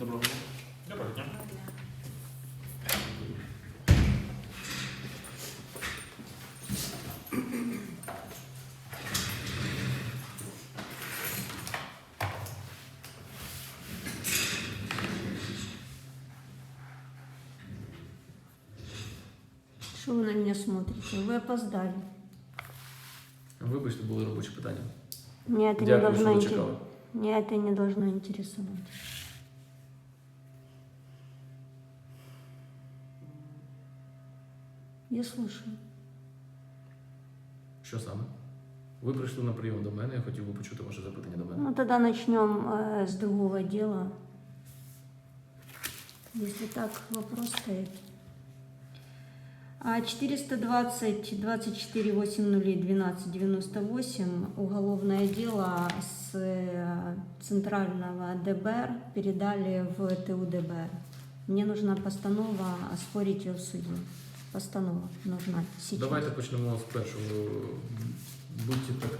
Доброго дня. Доброго дня. Что вы на меня смотрите? Вы опоздали. Вибачте, були робочі питання. Меня это не Дякую, должно що ви инте- чекали. Меня это не должно интересовать. Я слушаю. Що саме? Ви прийшли на прийом до мене, я хотів би почути ваше запитання до мене. Ну, тогда начнем э, с другого дела. Если так вопрос стоит. А 420 24 80 12 98 уголовное дело с э, центрального ДБР передали в ТУ ДБР. Мне нужна постанова оспорить ее в суде. Постанова нужна сейчас. Давайте почнемо з першого. Будьте так.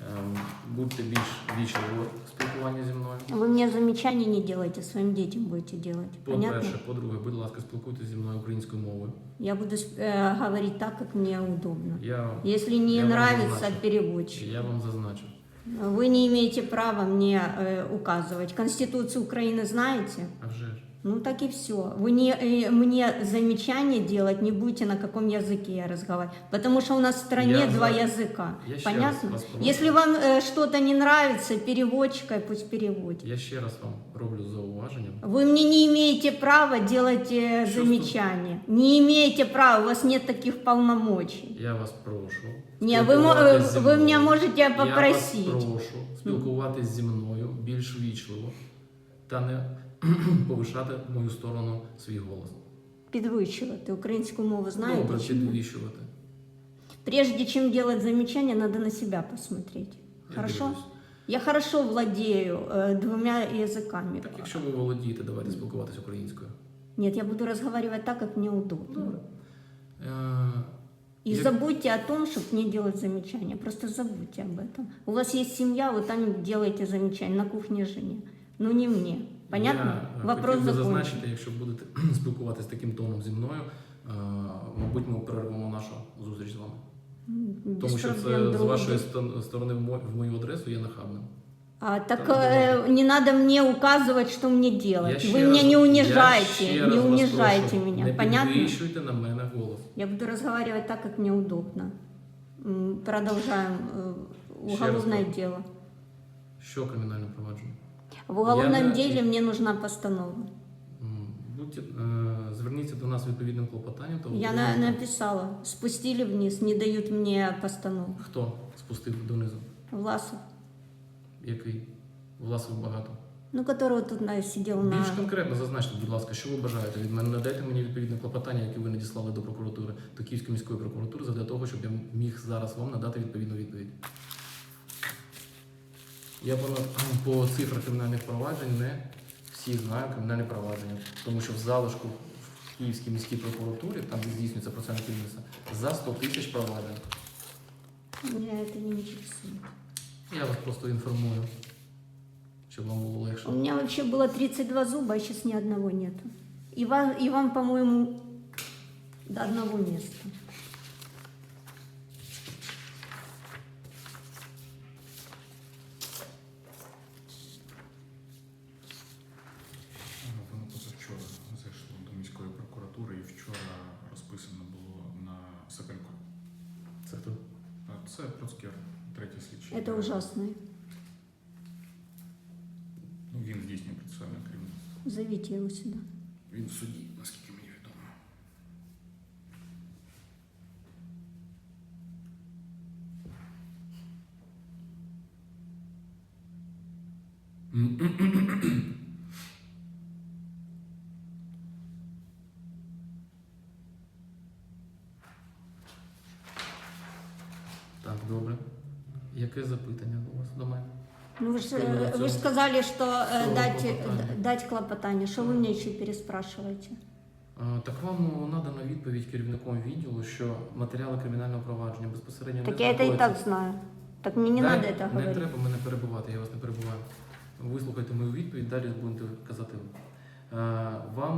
е, е, Будьте більш вічливо в спілкуванні зі мною. Вы мне замечаний не делайте, своим детям будете делать. Понятно? По-перше, по-друге, будь ласка, спілкуйтесь зі мною українською мовою. Я буду э, говорить так, как мне удобно. Я, Если не Я вам нравится назначу. переводчик, я вам зазначу. вы не имеете права мне э, указывать. Конституцию Украины знаете? А вже ж. Ну так и все. Вы не, э, мне замечания делать не будете, на каком языке я разговариваю. Потому что у нас в стране Я два за- языка. Я ще Понятно? раз вас прошу. Если вам э, что-то не нравится, переводчика пусть переводит. Я ще раз вам роблю зауваження. Вы мне не имеете права делать э, Что замечания. Не имеете права, у вас нет таких полномочий. Я вас прошу. Не, вы, мо- спілкуватись э, зі вы мною. меня можете Я попросить. вас прошу спілкуватись зі мною більш вічливо та не повишати в мою сторону свій голос. Підвищувати українську мову знаєте? Добре, чи ні? підвищувати. Прежде чем делать замечания, надо на себя посмотреть. Я Хорошо? дивлюсь. Я хорошо владею э, двумя языками. Так якщо ви володієте, давайте спілкуватися українською. Нет, я буду разговаривать так, как мне удобно. Добре. Е, И Я- забудьте о том, чтобы не делать замечания. Просто забудьте об этом. У вас есть семья, вы там делаете замечания на кухне жене. Но не мне. Понятно? Я е, Вопрос хотів би закончен. зазначити, якщо будете спілкуватися таким тоном зі мною, е, мабуть, ми перервемо нашу зустріч з вами. Без Тому що проблем, це з друг вашої друг. стон- сторони в мо- в мою адресу є нахабним. А, так Так, э, не надо мне указывать, что мне делать. Я Вы ще меня раз- не я унижайте, ще не раз вас унижайте прошу, меня. Не Понятно? підвищуйте на мене голос. Я буду разговаривать так, как мне удобно. М, Продолжаем э, Ще раз уголовное прошу. дело. Що кримінальне провадження? В уголовном Я деле мне нужна постанова. М, Будьте, е, зверніться до нас з відповідним клопотанням. Я на- написала, спустили вниз, не дают мне постанову. Хто спустив донизу? Власов, Який? Власов багато. ну, которого тут на, сидел на... Більш конкретно зазначте, будь ласка, що ви бажаєте від мене? Надайте мені відповідне клопотання, яке ви надіслали до прокуратури, до Київської міської прокуратури, для того, щоб я міг зараз вам надати відповідну відповідь. Я по, по цифрах кримінальних проваджень не всі знаю кримінальні провадження, тому що в залишку в Київській міській прокуратурі, там де здійснюється процесуальне керівництво, за 100 тисяч проваджень. Меня это не интересует. Я вас просто інформую, щоб вам було легше. У меня вообще было 32 зуба, а сейчас ни одного нету. И вам, и вам по-моему, до одного места. Воно позавчора зайшло до міської прокуратури і вчора розписано було на Сокольку. Це хто? А Це Процкер, третій слідчий. Это ужасный. Ну, він здійснює процесуальне керівництво. Зовите его сюда. Він в суді, наскільки мені відомо. Так, добре. Яке запитання у вас до мене? Ну, вы же, Что вы э, вы хотели? ж сказали, что э, Что дать, клопотание? д- дать клопотание. Что вы мне еще переспрашиваете? А, Так вам ну, надана відповідь керівником відділу, що матеріали кримінального провадження безпосередньо Так не я это и так знаходяться. знаю. Так мне не Дай- надо это Не говорить. треба мене перебувати, я вас не перебуваю. Вислухайте мою відповідь, далі будете казати ви. Е, Вам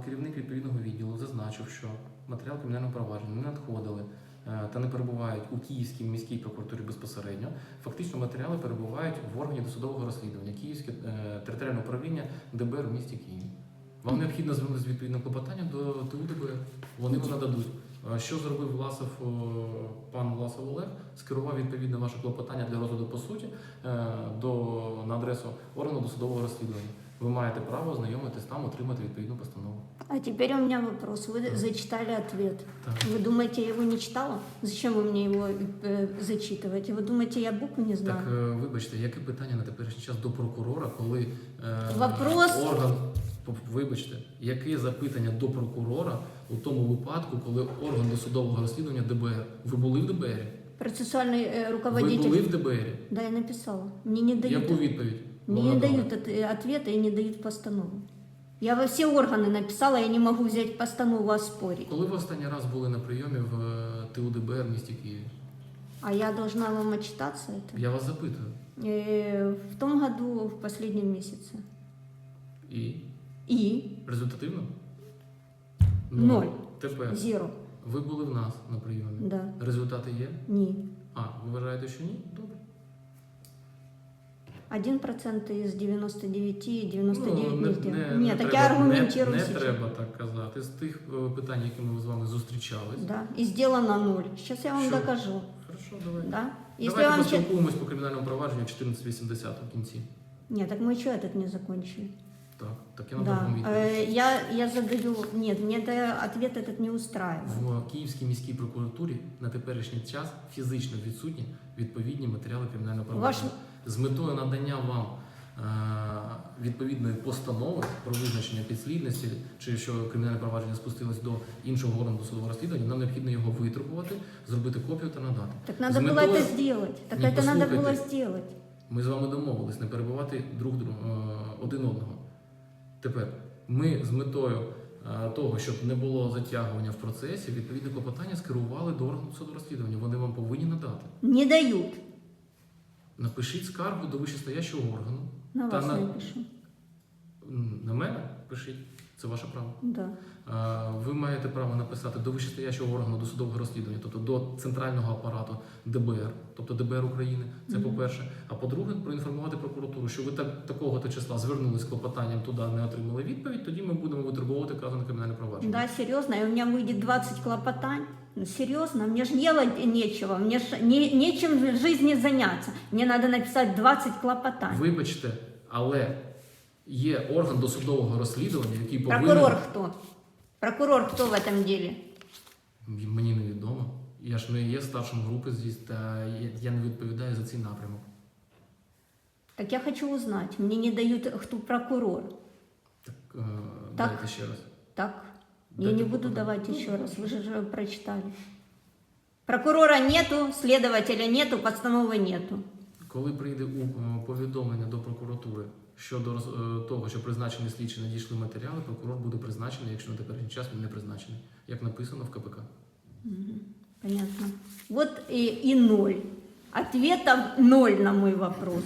е, керівник відповідного відділу зазначив, що матеріал кримінального провадження не надходили е, та не перебувають у Київській міській прокуратурі безпосередньо. Фактично матеріали перебувають в органі досудового розслідування Київське е, територіальне управління ДБР у місті Києві. Вам необхідно звернутися з відповідним клопотанням до ТУ ДБР. Вони вам нададуть. Е, Що зробив Власов, е, пан Власов Олег? Скерував відповідне ваше клопотання для розгляду по суті е, до, на адресу органу досудового розслідування Ви маєте право ознайомитись там, отримати відповідну постанову. А теперь у меня вопрос. Вы зачитали ответ. Так. Вы думаете, я его не читала? Зачем вы мне его э, зачитываете? Вы думаете, я букву не знаю? Так, е, вибачте, яке питання на теперішній час до прокурора, коли е, Вопрос- орган, П- вибачте, яке запитання до прокурора у тому випадку, коли орган досудового розслідування ДБР? Ви були в ДБР? Процессуальный э, Ви руководитель. були в ДБР? Да, я написала. Мне не дают, Яку відповідь? мне Вона не дала? дают от- э, ответа и не дают постанову. Я во все органы написала, я не могу взять постанову оспорить. Коли ви останній раз були на прийомі в е, ТУ ДБР в місті Києві? А я должна вам отчитаться это? Я вас запитую. Э, в том году, в последнем месяце. І И результативно? Ноль. Тепер зеро. ви були в нас на прийомі. Да. Результати є? Ні. А, ви вважаєте, що ні? Добре. 1% из 99 и 99 Ну, не, сделал. Нет, так я аргументую. аргументирую Не, не треба так казати. З тих е, питань, які ми з вами зустрічались. Да, и сделано ноль. Сейчас я вам Що? докажу. Хорошо, давай. Да? Если Давайте вам... поспілкуємось по кримінальному провадженню 1480 в кінці. Нет, так мы еще этот не закончили. Так, так я надав Да. вам відповідь. Э, я, я задаю... Нет, мне это, ответ этот не устраивает. В Київській міській прокуратурі на теперішній час фізично відсутні відповідні матеріали кримінального провадження. З метою надання вам е, відповідної постанови про визначення підслідності, чи що кримінальне провадження спустилось до іншого органу досудового розслідування, нам необхідно його витребувати, зробити копію та надати. Так надо З было метою- это сделать. Так Не это надо было послухайте. сделать. Ми з вами домовились не перебувати друг друг е, один одного. Тепер ми з метою е, того, щоб не було затягування в процесі, відповідне клопотання скерували до органу суду розслідування. Вони вам повинні надати. Не дають. Напишіть скаргу до вищестоящого органу. На вас на- не пишу. На мене пишіть, це ваше право. Да. Е, Ви маєте право написати до вищестоящого органу досудового розслідування, тобто до центрального апарату ДБР, тобто ДБР України. Це Мгм. по-перше. А по-друге, проінформувати прокуратуру, що ви так такого-то числа звернулись з клопотанням туди, не отримали відповідь. Тоді ми будемо витребувати вказане кримінальне провадження. Да, серьезно, и у меня выйдет 20 клопотань. Ну, Серьезно, мне же делать нечего, мне ж не, нечем в жизни заняться. Мне надо написать 20 клопотань. Вибачте, але є орган досудового розслідування, який повинен Прокурор кто? Прокурор кто в этом деле? мені невідомо. Я ж не є старшим групи здесь, та я- я не відповідаю за цей напрямок. Так я хочу узнать. Мне не дают, кто прокурор. Так, е, Так. дайте ще раз. Так, я Дайте не буду клопотання. давать Ну, еще раз, вы хорошо. же же прочитали. Прокурора нету, следователя нету, постановы нету. Коли прийде у- е, повідомлення до прокуратури щодо е, того, що призначені слідчі надійшли матеріали, прокурор буде призначений, якщо на теперішній час він не призначений, як написано в КПК. Мгм, Понятно. Вот и, и ноль. Ответа ноль на мой вопрос.